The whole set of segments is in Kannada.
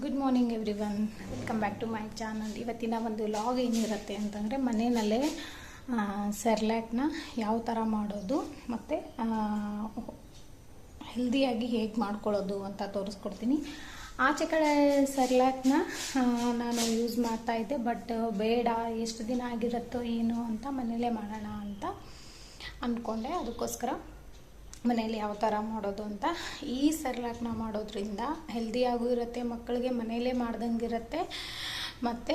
Good morning every one welcome back to my channel ಇವತ್ತಿನ ಒಂದು ಲಾಗ್ ಏನಿರುತ್ತೆ ಅಂತಂದರೆ ಮನೆಯಲ್ಲೇ ಸೆರ್ಲ್ಯಾಕ್ನ ಯಾವ ಥರ ಮಾಡೋದು ಮತ್ತು ಹೆಲ್ದಿಯಾಗಿ ಹೇಗೆ ಮಾಡ್ಕೊಳ್ಳೋದು ಅಂತ ತೋರಿಸ್ಕೊಡ್ತೀನಿ. ಆಚೆ ಕಡೆ ಸೆರ್ಲ್ಯಾಕ್ನ ನಾನು ಯೂಸ್ ಮಾಡ್ತಾ ಇದ್ದೆ ಬಟ್ ಬೇಡ, ಎಷ್ಟು ದಿನ ಆಗಿರುತ್ತೋ ಏನು ಅಂತ ಮನೇಲೇ ಮಾಡೋಣ ಅಂತ ಅಂದ್ಕೊಂಡೆ. ಅದಕ್ಕೋಸ್ಕರ ಮನೇಲಿ ಯಾವ ಥರ ಮಾಡೋದು ಅಂತ. ಈ ಸರ್ಲಾಕ್ನ ಮಾಡೋದ್ರಿಂದ ಹೆಲ್ದಿಯಾಗೂ ಇರುತ್ತೆ, ಮಕ್ಕಳಿಗೆ ಮನೆಯಲ್ಲೇ ಮಾಡ್ದಂಗೆ ಇರುತ್ತೆ ಮತ್ತು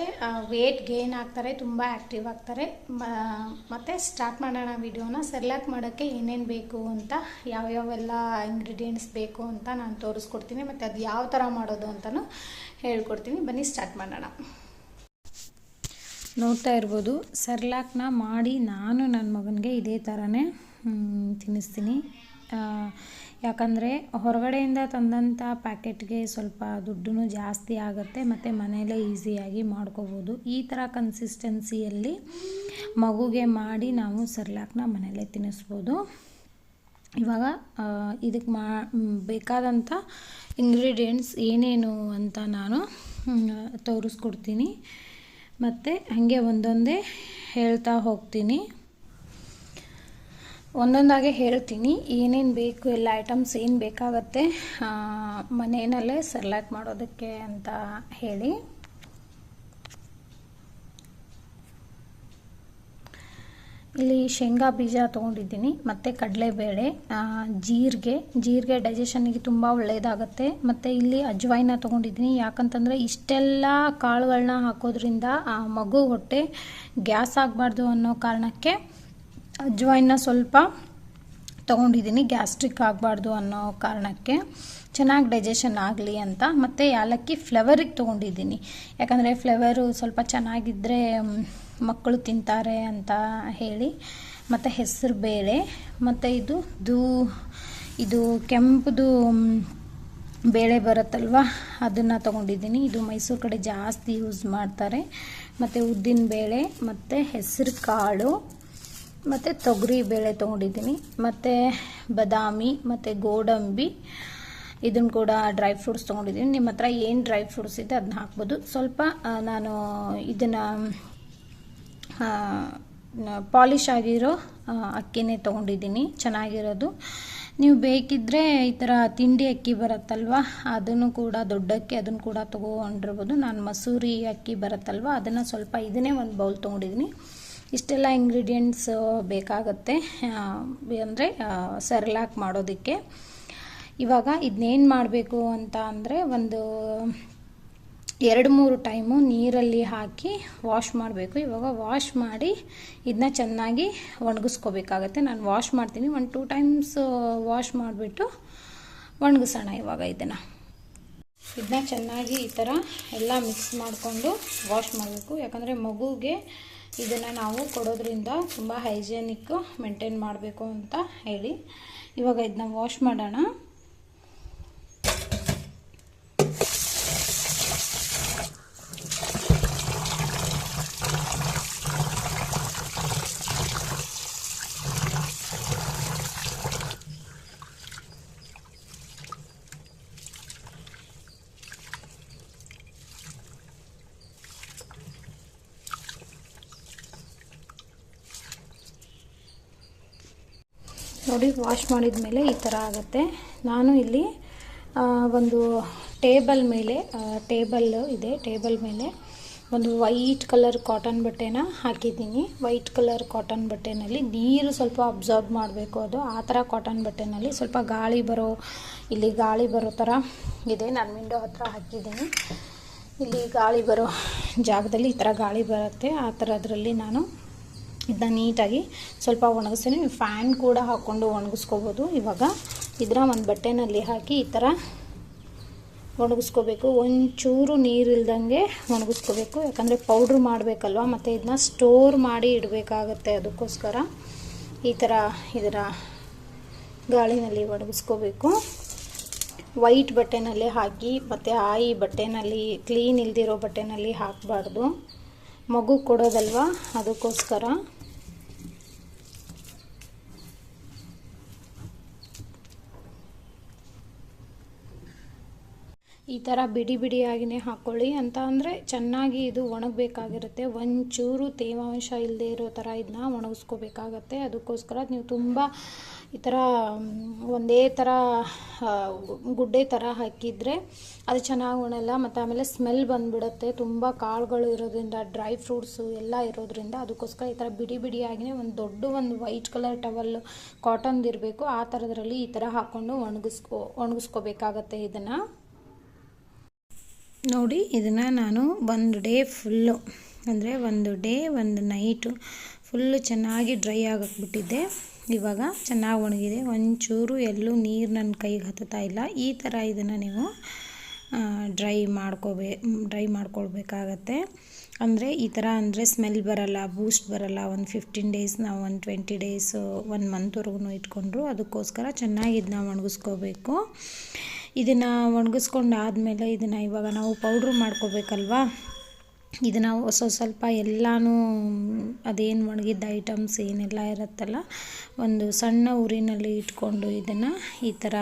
ವೇಟ್ ಗೇನ್ ಆಗ್ತಾರೆ, ತುಂಬ ಆ್ಯಕ್ಟಿವ್ ಆಗ್ತಾರೆ. ಮತ್ತು ಸ್ಟಾರ್ಟ್ ಮಾಡೋಣ ವಿಡಿಯೋನ ಸರ್ಲಾಕ್ ಮಾಡೋಕ್ಕೆ ಏನೇನು ಬೇಕು ಅಂತ, ಯಾವ್ಯಾವೆಲ್ಲ ಇಂಗ್ರೀಡಿಯೆಂಟ್ಸ್ ಬೇಕು ಅಂತ ನಾನು ತೋರಿಸ್ಕೊಡ್ತೀನಿ. ಮತ್ತು ಅದು ಯಾವ ಥರ ಮಾಡೋದು ಅಂತಲೂ ಹೇಳ್ಕೊಡ್ತೀನಿ. ಬನ್ನಿ ಸ್ಟಾರ್ಟ್ ಮಾಡೋಣ. ನೋಡ್ತಾ ಇರ್ಬೋದು ಸರ್ಲಾಕ್ನ ಮಾಡಿ ನಾನು ನನ್ನ ಮಗನಿಗೆ ಇದೇ ಥರನೇ ತಿನ್ನಿಸ್ತೀನಿ. ಯಾಕಂದರೆ ಹೊರಗಡೆಯಿಂದ ತಂದಂಥ ಪ್ಯಾಕೆಟ್ಗೆ ಸ್ವಲ್ಪ ದುಡ್ಡು ಜಾಸ್ತಿ ಆಗುತ್ತೆ, ಮತ್ತು ಮನೆಯಲ್ಲೇ ಈಸಿಯಾಗಿ ಮಾಡ್ಕೋಬೋದು. ಈ ಥರ ಕನ್ಸಿಸ್ಟೆನ್ಸಿಯಲ್ಲಿ ಮಗುಗೆ ಮಾಡಿ ನಾವು ಸರ್ಲಾಕ್ನ ಮನೆಯಲ್ಲೇ ತಿನ್ನಿಸ್ಬೋದು ಇವಾಗ ಇದಕ್ಕೆ ಮಾ ಬೇಕಾದಂಥ ಇಂಗ್ರೀಡಿಯೆಂಟ್ಸ್ ಏನೇನು ಅಂತ ನಾನು ತೋರಿಸ್ಕೊಡ್ತೀನಿ. ಮತ್ತು ಹಾಗೆ ಒಂದೊಂದೇ ಹೇಳ್ತಾ ಹೋಗ್ತೀನಿ. ಒಂದೊಂದಾಗೆ ಹೇಳ್ತೀನಿ. ಏನೇನು ಬೇಕು, ಎಲ್ಲ ಐಟಮ್ಸ್ ಏನು ಬೇಕಾಗತ್ತೆ ಮನೆಯಲ್ಲೇ ಸರ್ಲಾಕ್ ಮಾಡೋದಕ್ಕೆ ಅಂತ ಹೇಳಿ. ಇಲ್ಲಿ ಶೇಂಗಾ ಬೀಜ ತೊಗೊಂಡಿದ್ದೀನಿ, ಮತ್ತು ಕಡಲೆಬೇಳೆ ಜೀರಿಗೆ. ಜೀರಿಗೆ ಡೈಜೆಷನ್ಗೆ ತುಂಬ ಒಳ್ಳೆಯದಾಗತ್ತೆ ಮತ್ತು ಇಲ್ಲಿ ಅಜ್ವಾಯಿನ ತೊಗೊಂಡಿದ್ದೀನಿ, ಯಾಕಂತಂದರೆ ಇಷ್ಟೆಲ್ಲ ಕಾಳುಗಳನ್ನ ಹಾಕೋದ್ರಿಂದ ಮಗು ಹೊಟ್ಟೆ ಗ್ಯಾಸ್ ಆಗಬಾರ್ದು ಅನ್ನೋ ಕಾರಣಕ್ಕೆ ಅಜ್ವೈನ ಸ್ವಲ್ಪ ತೊಗೊಂಡಿದ್ದೀನಿ ಗ್ಯಾಸ್ಟ್ರಿಕ್ ಆಗಬಾರ್ದು ಅನ್ನೋ ಕಾರಣಕ್ಕೆ. ಚೆನ್ನಾಗಿ ಡೈಜೆಷನ್ ಆಗಲಿ ಅಂತ. ಮತ್ತು ಯಾಲಕ್ಕಿ ಫ್ಲೇವರಿಗೆ ತೊಗೊಂಡಿದ್ದೀನಿ. ಯಾಕಂದರೆ ಫ್ಲೇವರು ಸ್ವಲ್ಪ ಚೆನ್ನಾಗಿದ್ದರೆ ಮಕ್ಕಳು ತಿಂತಾರೆ ಅಂತ ಹೇಳಿ. ಮತ್ತು ಹೆಸರು ಬೇಳೆ. ಮತ್ತು ಇದು, ದೂ, ಇದು ಕೆಂಪುದು ಬೇಳೆ ಬರುತ್ತಲ್ವ, ಅದನ್ನು ತೊಗೊಂಡಿದ್ದೀನಿ. ಇದು ಮೈಸೂರು ಕಡೆ ಜಾಸ್ತಿ ಯೂಸ್ ಮಾಡ್ತಾರೆ. ಮತ್ತು ಉದ್ದಿನ ಬೇಳೆ, ಮತ್ತು ಹೆಸರು ಕಾಳು. ಮತ್ತು ತೊಗರಿ ಬೇಳೆ ತೊಗೊಂಡಿದ್ದೀನಿ. ಮತ್ತು ಬಾದಾಮಿ, ಮತ್ತು ಗೋಡಂಬಿ ಇದನ್ನು ಕೂಡ ಡ್ರೈ ಫ್ರೂಟ್ಸ್ ತೊಗೊಂಡಿದ್ದೀನಿ. ನಿಮ್ಮ ಹತ್ರ ಏನು ಡ್ರೈ ಫ್ರೂಟ್ಸ್ ಇದೆ ಅದನ್ನ ಹಾಕ್ಬೋದು. ಸ್ವಲ್ಪ ನಾನು ಇದನ್ನು ಪಾಲಿಶ್ ಆಗಿರೋ ಅಕ್ಕಿನೇ ತೊಗೊಂಡಿದ್ದೀನಿ. ಚೆನ್ನಾಗಿರೋದು. ನೀವು ಬೇಕಿದ್ದರೆ ಈ ಥರ ತಿಂಡಿ ಅಕ್ಕಿ ಬರುತ್ತಲ್ವ? ಅದನ್ನು ಕೂಡ, ದೊಡ್ಡ ಅಕ್ಕಿ ಅದನ್ನು ಕೂಡ ತೊಗೊಂಡಿರ್ಬೋದು. ನಾನು ಮಸೂರಿ ಅಕ್ಕಿ ಬರುತ್ತಲ್ವ? ಅದನ್ನು ಸ್ವಲ್ಪ ಇದನ್ನೇ ಒಂದು ಬೌಲ್ ತೊಗೊಂಡಿದ್ದೀನಿ. ಇಷ್ಟೆಲ್ಲ ಇಂಗ್ರೀಡಿಯೆಂಟ್ಸ್ ಬೇಕಾಗುತ್ತೆ. ಅಂದರೆ ಸರ್ಲಾಕ್ ಮಾಡೋದಕ್ಕೆ. ಇವಾಗ ಇದನ್ನೇನು ಮಾಡಬೇಕು ಅಂತ ಅಂದರೆ ಒಂದು ಎರಡು ಮೂರು ಟೈಮು ನೀರಲ್ಲಿ ಹಾಕಿ ವಾಶ್ ಮಾಡಬೇಕು. ಇವಾಗ ವಾಶ್ ಮಾಡಿ ಇದನ್ನ ಚೆನ್ನಾಗಿ ಒಣಗಿಸ್ಕೋಬೇಕಾಗತ್ತೆ. ನಾನು ವಾಶ್ ಮಾಡ್ತೀನಿ. ಒಂದು ಟೂ ಟೈಮ್ಸ್ ವಾಶ್ ಮಾಡಿಬಿಟ್ಟು ಒಣಗಿಸೋಣ ಇವಾಗ ಇದನ್ನು. ಇದನ್ನ ಚೆನ್ನಾಗಿ ಈ ಥರ ಎಲ್ಲ ಮಿಕ್ಸ್ ಮಾಡಿಕೊಂಡು ವಾಶ್ ಮಾಡಬೇಕು. ಯಾಕಂದರೆ ಮಗುಗೆ ಇದನ್ನು ನಾವು ಕೊಡೋದ್ರಿಂದ ತುಂಬ ಹೈಜೆನಿಕ್ ಮೇಂಟೈನ್ ಮಾಡಬೇಕು ಅಂತ ಹೇಳಿ. ಇವಾಗ ಇದನ್ನ ವಾಶ್ ಮಾಡೋಣ. ನೋಡಿ ವಾಶ್ ಮಾಡಿದ ಮೇಲೆ ಈ ಥರ ಆಗುತ್ತೆ. ನಾನು ಇಲ್ಲಿ ಒಂದು ಟೇಬಲ್ ಮೇಲೆ ಟೇಬಲ್ ಇದೆ, ಟೇಬಲ್ ಮೇಲೆ ಒಂದು ವೈಟ್ ಕಲರ್ ಕಾಟನ್ ಬಟ್ಟೆನ ಹಾಕಿದ್ದೀನಿ. ವೈಟ್ ಕಲರ್ ಕಾಟನ್ ಬಟ್ಟೆನಲ್ಲಿ ನೀರು ಸ್ವಲ್ಪ ಅಬ್ಸರ್ವ್ ಮಾಡಬೇಕು ಅದು. ಆ ಥರ ಕಾಟನ್ ಬಟ್ಟೆನಲ್ಲಿ ಸ್ವಲ್ಪ ಗಾಳಿ ಬರೋ, ಇಲ್ಲಿ ಗಾಳಿ ಬರೋ ಥರ ಇದೆ. ನಾನು ವಿಂಡೋ ಹತ್ರ ಹಾಕಿದ್ದೀನಿ. ಇಲ್ಲಿ ಗಾಳಿ ಬರೋ ಜಾಗದಲ್ಲಿ ಈ ಥರ ಗಾಳಿ ಬರುತ್ತೆ. ಆ ಥರದ್ರಲ್ಲಿ ನಾನು ಇದನ್ನ ನೀಟಾಗಿ ಸ್ವಲ್ಪ ಒಣಗಿಸ್ತೀನಿ. ಫ್ಯಾನ್ ಕೂಡ ಹಾಕ್ಕೊಂಡು ಒಣಗಿಸ್ಕೋಬೋದು. ಇವಾಗ ಇದರ ಒಂದು ಬಟ್ಟೆನಲ್ಲಿ ಹಾಕಿ ಈ ಥರ ಒಣಗಿಸ್ಕೋಬೇಕು. ಒಂಚೂರು ನೀರು ಇಲ್ದಂಗೆ ಒಣಗಿಸ್ಕೋಬೇಕು. ಯಾಕಂದರೆ ಪೌಡ್ರ್ ಮಾಡಬೇಕಲ್ವ? ಮತ್ತು ಇದನ್ನ ಸ್ಟೋರ್ ಮಾಡಿ ಇಡಬೇಕಾಗತ್ತೆ ಅದಕ್ಕೋಸ್ಕರ ಈ ಥರ ಇದರ ಗಾಳಿನಲ್ಲಿ ಒಣಗಿಸ್ಕೋಬೇಕು. ವೈಟ್ ಬಟ್ಟೆನಲ್ಲಿ ಹಾಕಿ, ಮತ್ತು ಆಯಿ ಬಟ್ಟೆನಲ್ಲಿ, ಕ್ಲೀನ್ ಇಲ್ದಿರೋ ಬಟ್ಟೆನಲ್ಲಿ ಹಾಕಬಾರ್ದು. ಮಗು ಕೊಡೋದಲ್ವ? ಅದಕ್ಕೋಸ್ಕರ ಈ ಥರ ಬಿಡಿ ಬಿಡಿಯಾಗಿಯೇ ಹಾಕ್ಕೊಳ್ಳಿ ಅಂತ ಅಂದರೆ ಚೆನ್ನಾಗಿ ಇದು ಒಣಗಬೇಕಾಗಿರುತ್ತೆ. ಒಂಚೂರು ತೇವಾಂಶ ಇಲ್ಲದೇ ಇರೋ ಥರ ಇದನ್ನ ಒಣಗಿಸ್ಕೋಬೇಕಾಗತ್ತೆ. ಅದಕ್ಕೋಸ್ಕರ ನೀವು ತುಂಬ ಈ ಥರ ಒಂದೇ ಥರ ಗುಡ್ಡೆ ಥರ ಹಾಕಿದರೆ ಅದು ಚೆನ್ನಾಗಿ ಒಣಲ್ಲ ಮತ್ತು ಆಮೇಲೆ ಸ್ಮೆಲ್ ಬಂದುಬಿಡುತ್ತೆ. ತುಂಬ ಕಾಳುಗಳು ಇರೋದ್ರಿಂದ ಡ್ರೈ ಫ್ರೂಟ್ಸು ಎಲ್ಲ ಇರೋದ್ರಿಂದ ಅದಕ್ಕೋಸ್ಕರ ಈ ಥರ ಬಿಡಿ ಬಿಡಿಯಾಗಿಯೇ ಒಂದು ದೊಡ್ಡ ಒಂದು ವೈಟ್ ಕಲರ್ ಟವಲ್ ಕಾಟನ್ದು ಇರಬೇಕು. ಆ ಥರದ್ರಲ್ಲಿ ಈ ಥರ ಹಾಕ್ಕೊಂಡು ಒಣಗಿಸ್ಕೊ, ಒಣಗಿಸ್ಕೋಬೇಕಾಗತ್ತೆ ಇದನ್ನು. ನೋಡಿ, ಇದನ್ನು ನಾನು ಒಂದು ಡೇ ಫುಲ್ಲು, ಅಂದರೆ ಒಂದು ಡೇ, ಒಂದು ನೈಟು ಫುಲ್ಲು ಚೆನ್ನಾಗಿ ಡ್ರೈ ಆಗಕ್ಕೆ ಬಿಟ್ಟಿದ್ದೆ. ಇವಾಗ ಚೆನ್ನಾಗಿ ಒಣಗಿದೆ. ಒಂಚೂರು ಎಲ್ಲೂ ನೀರು ನನ್ನ ಕೈಗೆ ಹತ್ತುತ್ತಾ ಇಲ್ಲ. ಈ ಥರ ಇದನ್ನು ನೀವು ಡ್ರೈ ಮಾಡ್ಕೋಬೇ, ಡ್ರೈ ಮಾಡ್ಕೊಳ್ಬೇಕಾಗತ್ತೆ. ಅಂದರೆ ಈ ಥರ ಅಂದರೆ ಸ್ಮೆಲ್ ಬರಲ್ಲ, ಬೂಸ್ಟ್ ಬರಲ್ಲ. ಒಂದು ಫಿಫ್ಟೀನ್ ಡೇಸ್ ನಾವು ಒಂದು ಟ್ವೆಂಟಿ ಡೇಸು ಒನ್ ಮಂತ್ವರೆಗೂ ಇಟ್ಕೊಂಡ್ರು. ಅದಕ್ಕೋಸ್ಕರ ಚೆನ್ನಾಗಿ ಇದನ್ನ ಒಣಗಿಸ್ಕೋಬೇಕು. ಇದನ್ನು ಒಣಗಿಸ್ಕೊಂಡು ಆದಮೇಲೆ ಇದನ್ನು ಇವಾಗ ನಾವು ಪೌಡ್ರು ಮಾಡ್ಕೋಬೇಕಲ್ವಾ? ಇದನ್ನು ಹೊಸ ಸ್ವಲ್ಪ ಎಲ್ಲನೂ ಅದೇನು ಒಣಗಿದ್ದ ಐಟಮ್ಸ್ ಏನೆಲ್ಲ ಇರುತ್ತಲ್ಲ, ಒಂದು ಸಣ್ಣ ಉರಿನಲ್ಲಿ ಇಟ್ಕೊಂಡು ಇದನ್ನು ಈ ಥರ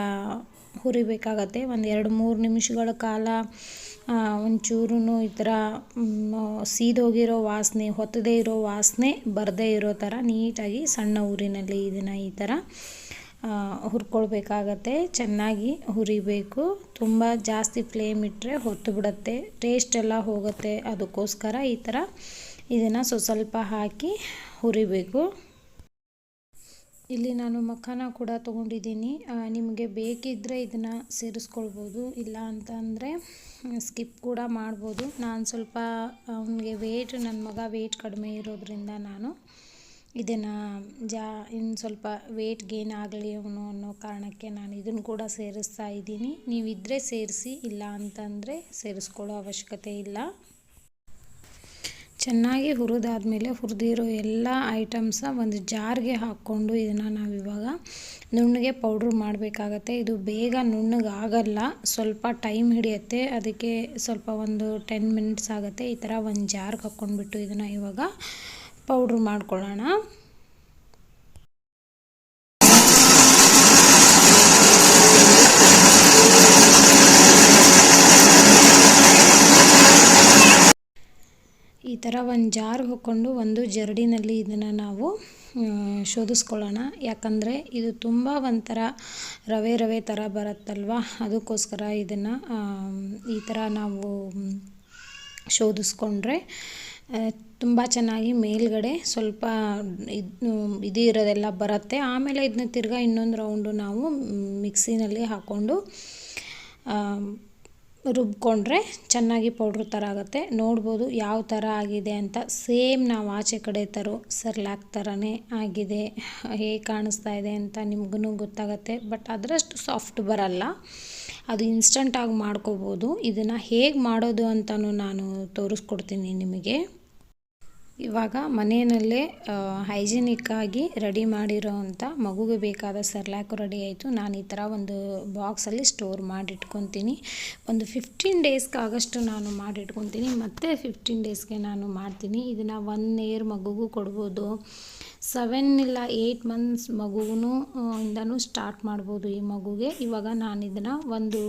ಹುರಿಬೇಕಾಗತ್ತೆ. ಒಂದು ಎರಡು ಮೂರು ನಿಮಿಷಗಳ ಕಾಲ ಒಂಚೂರು ಈ ಥರ ಸೀದೋಗಿರೋ ವಾಸನೆ, ಹೊತ್ತದೇ ಇರೋ ವಾಸನೆ ಬರದೇ ಇರೋ ಥರ ನೀಟಾಗಿ ಸಣ್ಣ ಊರಿನಲ್ಲಿ ಇದನ್ನು ಈ ಥರ ಹುರ್ಕೊಳ್ಬೇಕಾಗತ್ತೆ, ಚೆನ್ನಾಗಿ ಹುರಿಬೇಕು. ತುಂಬ ಜಾಸ್ತಿ ಫ್ಲೇಮ್ ಇಟ್ಟರೆ ಹೊತ್ತು ಬಿಡುತ್ತೆ ಟೇಸ್ಟ್ ಎಲ್ಲ ಹೋಗುತ್ತೆ. ಅದಕ್ಕೋಸ್ಕರ ಈ ಥರ ಇದನ್ನು ಸ್ವಸ್ವಲ್ಪ ಹಾಕಿ ಹುರಿಬೇಕು. ಇಲ್ಲಿ ನಾನು ಮಖಾನ ಕೂಡ ತೊಗೊಂಡಿದ್ದೀನಿ. ನಿಮಗೆ ಬೇಕಿದ್ದರೆ ಇದನ್ನು ಸೇರಿಸ್ಕೊಳ್ಬೋದು, ಇಲ್ಲ ಅಂತ ಅಂದರೆ ಸ್ಕಿಪ್ ಕೂಡ ಮಾಡ್ಬೋದು. ನಾನು ಸ್ವಲ್ಪ ಅವನಿಗೆ ವೇಟ್ ನನ್ನ ಮಗ ವೇಟ್ ಕಡಿಮೆ ಇರೋದ್ರಿಂದ ನಾನು ಇದನ್ನು ಜಾ ಇನ್ನು ಸ್ವಲ್ಪ ವೇಟ್ ಗೇನ್ ಆಗಲಿ ಅವನು ಅನ್ನೋ ಕಾರಣಕ್ಕೆ ನಾನು ಇದನ್ನು ಕೂಡ ಸೇರಿಸ್ತಾ ಇದ್ದೀನಿ. ನೀವಿದ್ದರೆ ಸೇರಿಸಿ, ಇಲ್ಲ ಅಂತಂದರೆ ಸೇರಿಸ್ಕೊಳ್ಳೋ ಅವಶ್ಯಕತೆ ಇಲ್ಲ. ಚೆನ್ನಾಗಿ ಹುರಿದಾದ್ಮೇಲೆ ಹುರಿದಿರೋ ಎಲ್ಲ ಐಟಮ್ಸ ಒಂದು ಜಾರ್ಗೆ ಹಾಕ್ಕೊಂಡು ಇದನ್ನು ನಾವಿವಾಗ ನುಣ್ಣಗೆ ಪೌಡ್ರ್ ಮಾಡಬೇಕಾಗತ್ತೆ. ಇದು ಬೇಗ ನುಣ್ಣಗೆ ಆಗಲ್ಲ. ಸ್ವಲ್ಪ ಟೈಮ್ ಹಿಡಿಯುತ್ತೆ. ಅದಕ್ಕೆ ಸ್ವಲ್ಪ ಒಂದು ಟೆನ್ ಮಿನಿಟ್ಸ್ ಆಗುತ್ತೆ. ಈ ಥರ ಒಂದು ಜಾರ್ಗೆ ಹಾಕ್ಕೊಂಡ್ಬಿಟ್ಟು ಇದನ್ನು ಇವಾಗ ಪೌಡ್ರ್ ಮಾಡ್ಕೊಳ್ಳೋಣ. ಈ ಥರ ಒಂದು ಜಾರ್ ಹಾಕ್ಕೊಂಡು ಒಂದು ಜರಡಿನಲ್ಲಿ ಇದನ್ನು ನಾವು ಶೋಧಿಸ್ಕೊಳ್ಳೋಣ. ಯಾಕಂದರೆ ಇದು ತುಂಬ ಒಂಥರ ರವೆ ರವೆ ಥರ ಬರುತ್ತಲ್ವ? ಅದಕ್ಕೋಸ್ಕರ ಇದನ್ನು ಈ ಥರ ನಾವು ಶೋಧಿಸ್ಕೊಂಡ್ರೆ ತುಂಬ ಚೆನ್ನಾಗಿ ಮೇಲುಗಡೆ ಸ್ವಲ್ಪ ಇದು ಇದು ಇರೋದೆಲ್ಲ ಬರುತ್ತೆ. ಆಮೇಲೆ ಇದನ್ನ ತಿರ್ಗಾ ಇನ್ನೊಂದು ರೌಂಡು ನಾವು ಮಿಕ್ಸಿನಲ್ಲಿ ಹಾಕ್ಕೊಂಡು ರುಬ್ಕೊಂಡ್ರೆ ಚೆನ್ನಾಗಿ ಪೌಡ್ರ್ ಥರ ಆಗುತ್ತೆ. ನೋಡ್ಬೋದು ಯಾವ ಥರ ಆಗಿದೆ ಅಂತ. ಸೇಮ್ ನಾವು ಆಚೆ ಕಡೆ ತರೋ ಸರ್ಲಾಕ್ ಥರನೇ ಆಗಿದೆ. ಹೇಗೆ ಕಾಣಿಸ್ತಾ ಇದೆ ಅಂತ ನಿಮ್ಗೂ ಗೊತ್ತಾಗುತ್ತೆ. ಬಟ್ ಅದರಷ್ಟು ಸಾಫ್ಟ್ ಬರಲ್ಲ. ಅದು ಇನ್ಸ್ಟಂಟಾಗಿ ಮಾಡ್ಕೋಬೋದು. ಇದನ್ನು ಹೇಗೆ ಮಾಡೋದು ಅಂತಲೂ ನಾನು ತೋರಿಸ್ಕೊಡ್ತೀನಿ ನಿಮಗೆ. ಇವಾಗ ಮನೆಯಲ್ಲೇ ಹೈಜಿನಿಕ್ಕಾಗಿ ರೆಡಿ ಮಾಡಿರೋ ಅಂಥ ಮಗುಗೆ ಬೇಕಾದ ಸರ್ಲ್ಯಾಕು ರೆಡಿ ಆಯಿತು. ನಾನು ಈ ಥರ ಒಂದು ಬಾಕ್ಸಲ್ಲಿ ಸ್ಟೋರ್ ಮಾಡಿ ಇಟ್ಕೊತೀನಿ ಒಂದು ಫಿಫ್ಟೀನ್ ಡೇಸ್ಗಾಗಷ್ಟು ನಾನು ಮಾಡಿ ಇಟ್ಕೊತೀನಿ ಮತ್ತು ಫಿಫ್ಟೀನ್ ಡೇಸ್ಗೆ ನಾನು ಮಾಡ್ತೀನಿ. ಇದನ್ನು ಒನ್ ಇಯರ್ ಮಗುಗೂ ಕೊಡ್ಬೋದು. ಸೆವೆನ್ ಇಲ್ಲ ಏಯ್ಟ್ ಮಂತ್ಸ್ ಮಗುಗೂ ಇಂದನೂ ಸ್ಟಾರ್ಟ್ ಮಾಡ್ಬೋದು ಈ ಮಗುಗೆ. ಇವಾಗ ನಾನು ಇದನ್ನು ಒಂದು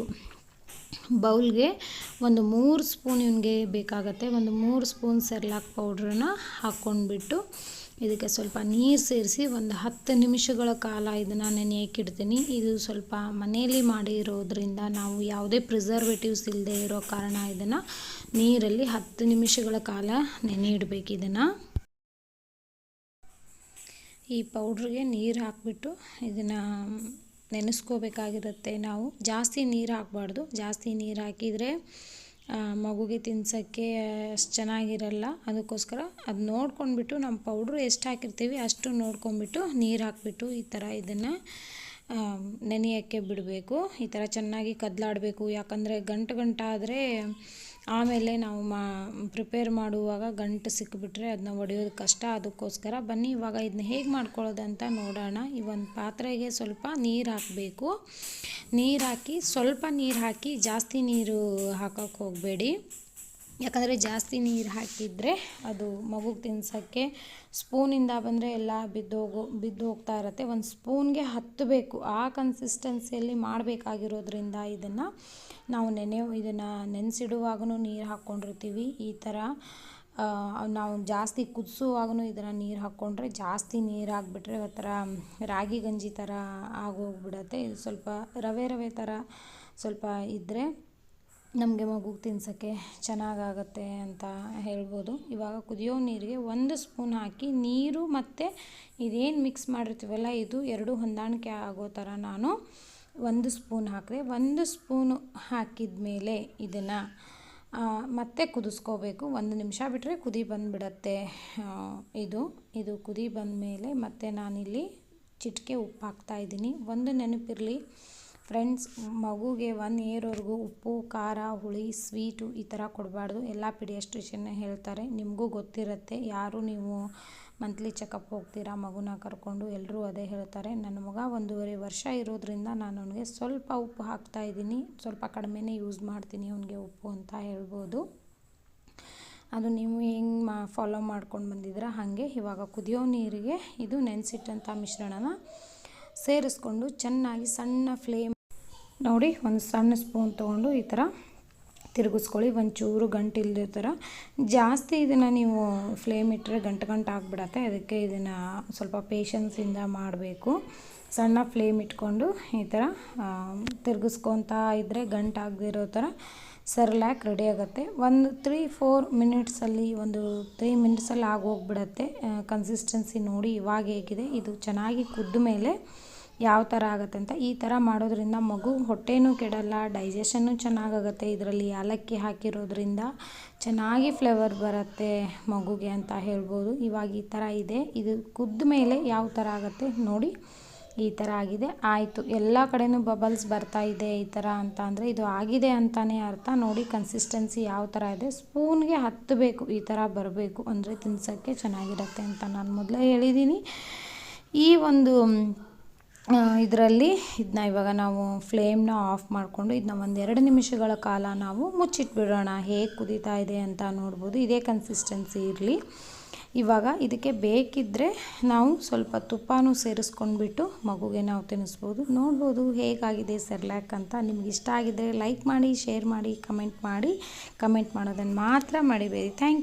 ಬೌಲ್ಗೆ ಒಂದು ಮೂರು ಸ್ಪೂನ್ ಇವನಿಗೆ ಬೇಕಾಗತ್ತೆ. ಒಂದು ಮೂರು ಸ್ಪೂನ್ ಸೆರ್ಲಾಕ್ ಪೌಡ್ರನ್ನ ಹಾಕ್ಕೊಂಡ್ಬಿಟ್ಟು ಇದಕ್ಕೆ ಸ್ವಲ್ಪ ನೀರು ಸೇರಿಸಿ ಒಂದು ಹತ್ತು ನಿಮಿಷಗಳ ಕಾಲ ಇದನ್ನು ನೆನೆಯೋಕೆ ಇಡ್ತೀನಿ ಇದು ಸ್ವಲ್ಪ ಮನೆಯಲ್ಲಿ ಮಾಡಿರೋದ್ರಿಂದ ನಾವು ಯಾವುದೇ ಪ್ರಿಸರ್ವೇಟಿವ್ಸ್ ಇಲ್ಲದೆ ಇರೋ ಕಾರಣ ಇದನ್ನು ನೀರಲ್ಲಿ ಹತ್ತು ನಿಮಿಷಗಳ ಕಾಲ ನೆನೆ ಇಡಬೇಕು ಇದನ್ನು. ಈ ಪೌಡ್ರಿಗೆ ನೀರು ಹಾಕ್ಬಿಟ್ಟು ಇದನ್ನು ನೆನೆಸ್ಕೋಬೇಕಾಗಿರುತ್ತೆ. ನಾವು ಜಾಸ್ತಿ ನೀರು ಹಾಕಬಾರ್ದು. ಜಾಸ್ತಿ ನೀರು ಹಾಕಿದರೆ ಮಗುಗೆ ತಿನ್ಸೋಕ್ಕೆ ಅಷ್ಟು ಚೆನ್ನಾಗಿರಲ್ಲ. ಅದಕ್ಕೋಸ್ಕರ ಅದು ನೋಡ್ಕೊಂಡ್ಬಿಟ್ಟು ನಮ್ಮ ಪೌಡ್ರು ಎಷ್ಟು ಹಾಕಿರ್ತೀವಿ ಅಷ್ಟು ನೋಡ್ಕೊಂಬಿಟ್ಟು ನೀರು ಹಾಕ್ಬಿಟ್ಟು ಈ ಥರ ಇದನ್ನು ನೆನೆಯೋಕ್ಕೆ ಬಿಡಬೇಕು. ಈ ಥರ ಚೆನ್ನಾಗಿ ಕದಲಾಡಬೇಕು. ಯಾಕಂದರೆ ಗಂಟು ಗಂಟಾದರೆ ಆಮೇಲೆ ನಾವು ಮಾ ಪ್ರಿಪೇರ್ ಮಾಡುವಾಗ ಗಂಟು ಸಿಕ್ಕಿಬಿಟ್ರೆ ಅದನ್ನ ಒಡೆಯೋದು ಕಷ್ಟ. ಅದಕ್ಕೋಸ್ಕರ ಬನ್ನಿ, ಇವಾಗ ಇದನ್ನ ಹೇಗೆ ಮಾಡ್ಕೊಳ್ಳೋದು ಅಂತ ನೋಡೋಣ. ಈ ಒಂದು ಪಾತ್ರೆಗೆ ಸ್ವಲ್ಪ ನೀರು ಹಾಕಬೇಕು. ನೀರು ಹಾಕಿ, ಸ್ವಲ್ಪ ನೀರು ಹಾಕಿ ಜಾಸ್ತಿ ನೀರು ಹಾಕೋಕ್ಕೆ ಹೋಗಬೇಡಿ. ಯಾಕಂದರೆ ಜಾಸ್ತಿ ನೀರು ಹಾಕಿದರೆ ಅದು ಮಗುಗೆ ತಿನ್ಸೋಕ್ಕೆ ಸ್ಪೂನಿಂದ ಬಂದರೆ ಎಲ್ಲ ಬಿದ್ದೋಗೋ ಬಿದ್ದು ಹೋಗ್ತಾ ಇರುತ್ತೆ. ಒಂದು ಸ್ಪೂನ್ಗೆ ಹತ್ತಬೇಕು ಆ ಕನ್ಸಿಸ್ಟೆನ್ಸಿಯಲ್ಲಿ ಮಾಡಬೇಕಾಗಿರೋದ್ರಿಂದ ಇದನ್ನು ನಾವು ನೆನೆ, ಇದನ್ನು ನೆನೆಸಿಡುವಾಗೂ ನೀರು ಹಾಕ್ಕೊಂಡಿರ್ತೀವಿ ಈ ಥರ ನಾವು ಜಾಸ್ತಿ ಕುದಿಸುವಾಗೂ ಇದನ್ನು ನೀರು ಹಾಕ್ಕೊಂಡ್ರೆ ಜಾಸ್ತಿ ನೀರು ಹಾಕ್ಬಿಟ್ರೆ ಒಂಥರ ರಾಗಿ ಗಂಜಿ ಥರ ಆಗೋಗ್ಬಿಡತ್ತೆ. ಇದು ಸ್ವಲ್ಪ ರವೆ ರವೆ ಥರ ಸ್ವಲ್ಪ ಇದ್ದರೆ ನಮಗೆ ಮಗುಗೆ ತಿನ್ಸೋಕ್ಕೆ ಚೆನ್ನಾಗಾಗತ್ತೆ ಅಂತ ಹೇಳ್ಬೋದು. ಇವಾಗ ಕುದಿಯೋ ನೀರಿಗೆ ಒಂದು ಸ್ಪೂನ್ ಹಾಕಿ ನೀರು ಮತ್ತು ಇದೇನು ಮಿಕ್ಸ್ ಮಾಡಿರ್ತೀವಲ್ಲ, ಇದು ಎರಡು ಹೊಂದಾಣಿಕೆ ಆಗೋ ಥರ ನಾನು ಒಂದು ಸ್ಪೂನ್ ಹಾಕಿದೆ, ಒಂದು ಸ್ಪೂನು ಹಾಕಿದ ಮೇಲೆ ಇದನ್ನು ಮತ್ತೆ ಕುದಿಸ್ಕೋಬೇಕು. ಒಂದು ನಿಮಿಷ ಬಿಟ್ಟರೆ ಕುದಿ ಬಂದುಬಿಡತ್ತೆ ಇದು. ಇದು ಕುದಿ ಬಂದ ಮೇಲೆ ಮತ್ತೆ ನಾನಿಲ್ಲಿ ಚಿಟಿಕೆ ಉಪ್ಪು ಹಾಕ್ತಾಯಿದ್ದೀನಿ ಒಂದು ನೆನಪಿರಲಿ ಫ್ರೆಂಡ್ಸ್, ಮಗುಗೆ ಒನ್ ಇಯರ್ವರೆಗೂ ಉಪ್ಪು, ಖಾರ, ಹುಳಿ ಸ್ವೀಟು ಈ ಥರ ಕೊಡಬಾರ್ದು. ಎಲ್ಲ ಪಿಡಿಯಸ್ಟ್ರಿಷನ್ನ ಹೇಳ್ತಾರೆ. ನಿಮಗೂ ಗೊತ್ತಿರುತ್ತೆ. ಯಾರು ನೀವು ಮಂತ್ಲಿ ಚೆಕಪ್ ಹೋಗ್ತೀರಾ, ಮಗುನ ಕರ್ಕೊಂಡು ಎಲ್ಲರೂ ಅದೇ ಹೇಳ್ತಾರೆ. ನನ್ನ ಮಗ ಒಂದೂವರೆ ವರ್ಷ ಇರೋದ್ರಿಂದ ನಾನು ಅವನಿಗೆ ಸ್ವಲ್ಪ ಉಪ್ಪು ಹಾಕ್ತಾ ಇದ್ದೀನಿ. ಸ್ವಲ್ಪ ಕಡಿಮೆನೇ ಯೂಸ್ ಮಾಡ್ತೀನಿ ಅವನಿಗೆ ಉಪ್ಪು ಅಂತ ಹೇಳ್ಬೋದು. ಅದು ನೀವು ಹೆಂಗೆ ಮಾ ಫಾಲೋ ಮಾಡ್ಕೊಂಡು ಬಂದಿದ್ದೀರ, ಹಾಗೆ ಇವಾಗ ಕುದಿಯೋ ನೀರಿಗೆ ಇದು ನೆನೆಸಿಟ್ಟಂಥ ಮಿಶ್ರಣನ ಸೇರಿಸ್ಕೊಂಡು ಚೆನ್ನಾಗಿ ಸಣ್ಣ ಫ್ಲೇಮ್ ನೋಡಿ, ಒಂದು ಸಣ್ಣ ಸ್ಪೂನ್ ತೊಗೊಂಡು ಈ ಥರ ತಿರುಗಿಸ್ಕೊಳ್ಳಿ. ಒಂಚೂರು ಗಂಟು ಥರ ಜಾಸ್ತಿ ಇದನ್ನು ನೀವು ಫ್ಲೇಮ್ ಇಟ್ಟರೆ ಗಂಟು ಗಂಟು ಆಗಿಬಿಡತ್ತೆ. ಅದಕ್ಕೆ ಇದನ್ನು ಸ್ವಲ್ಪ ಪೇಷನ್ಸಿಂದ ಮಾಡಬೇಕು. ಸಣ್ಣ ಫ್ಲೇಮ್ ಇಟ್ಕೊಂಡು ಈ ಥರ ತಿರುಗಿಸ್ಕೊತಾ ಇದ್ದರೆ ಗಂಟು ಆಗದಿರೋ ಥರ ಸರ್ಲ್ಯಾಕ್ ರೆಡಿ ಆಗುತ್ತೆ. ಒಂದು ತ್ರೀ ಫೋರ್ ಮಿನಿಟ್ಸಲ್ಲಿ ಒಂದು ತ್ರೀ ಮಿನಿಟ್ಸಲ್ಲಿ ಆಗೋಗ್ಬಿಡತ್ತೆ. ಕನ್ಸಿಸ್ಟೆನ್ಸಿ ನೋಡಿ ಇವಾಗ ಹೇಗಿದೆ. ಇದು ಚೆನ್ನಾಗಿ ಕುದ್ದ ಮೇಲೆ ಯಾವ ಥರ ಆಗುತ್ತೆ ಅಂತ ಈ ಥರ ಮಾಡೋದ್ರಿಂದ ಮಗು ಹೊಟ್ಟೆನೂ ಕೆಡಲ್ಲ ಡೈಜೆಷನ್ನು ಚೆನ್ನಾಗಾಗುತ್ತೆ. ಇದರಲ್ಲಿ ಏಲಕ್ಕಿ ಹಾಕಿರೋದ್ರಿಂದ ಚೆನ್ನಾಗಿ ಫ್ಲೇವರ್ ಬರುತ್ತೆ ಮಗುಗೆ ಅಂತ ಹೇಳ್ಬೋದು. ಇವಾಗ ಈ ಥರ ಇದೆ. ಇದು ಕುದ್ದ ಮೇಲೆ ಯಾವ ಥರ ಆಗುತ್ತೆ ನೋಡಿ. ಈ ಥರ ಆಗಿದೆ. ಆಯಿತು. ಎಲ್ಲ ಕಡೆನೂ ಬಬಲ್ಸ್ ಬರ್ತಾ ಇದೆ ಈ ಥರ ಅಂತ ಅಂದರೆ ಇದು ಆಗಿದೆ ಅಂತಲೇ ಅರ್ಥ. ನೋಡಿ ಕನ್ಸಿಸ್ಟೆನ್ಸಿ ಯಾವ ಥರ ಇದೆ. ಸ್ಪೂನ್ಗೆ ಹತ್ತಬೇಕು. ಈ ಥರ ಬರಬೇಕು ಅಂದರೆ ತಿನ್ಸೋಕ್ಕೆ ಚೆನ್ನಾಗಿರುತ್ತೆ ಅಂತ ನಾನು ಮೊದಲೇ ಹೇಳಿದ್ದೀನಿ ಈ ಒಂದು ಇದರಲ್ಲಿ ಇದನ್ನ ಇವಾಗ ನಾವು ಫ್ಲೇಮ್ನ ಆಫ್ ಮಾಡಿಕೊಂಡು ಇದನ್ನ ಒಂದೆರಡು ನಿಮಿಷಗಳ ಕಾಲ ನಾವು ಮುಚ್ಚಿಟ್ಬಿಡೋಣ. ಹೇಗೆ ಕುದೀತಾ ಇದೆ ಅಂತ ನೋಡ್ಬೋದು. ಇದೇ ಕನ್ಸಿಸ್ಟೆನ್ಸಿ ಇರಲಿ. ಇವಾಗ ಇದಕ್ಕೆ ಬೇಕಿದ್ದರೆ ನಾವು ಸ್ವಲ್ಪ ತುಪ್ಪನೂ ಸೇರಿಸ್ಕೊಂಡ್ಬಿಟ್ಟು ಮಗುಗೆ ನಾವು ತಿನ್ನಿಸ್ಬೋದು. ನೋಡ್ಬೋದು ಹೇಗಾಗಿದೆ ಸೆರ್ಲ್ಯಾಕ್ ಅಂತ. ನಿಮ್ಗೆ ಇಷ್ಟ ಆಗಿದ್ದರೆ ಲೈಕ್ ಮಾಡಿ ಶೇರ್ ಮಾಡಿ ಕಮೆಂಟ್ ಮಾಡಿ. ಕಮೆಂಟ್ ಮಾಡೋದನ್ನು ಮಾತ್ರ ಮಾಡಿಬೇಡಿ ಥ್ಯಾಂಕ್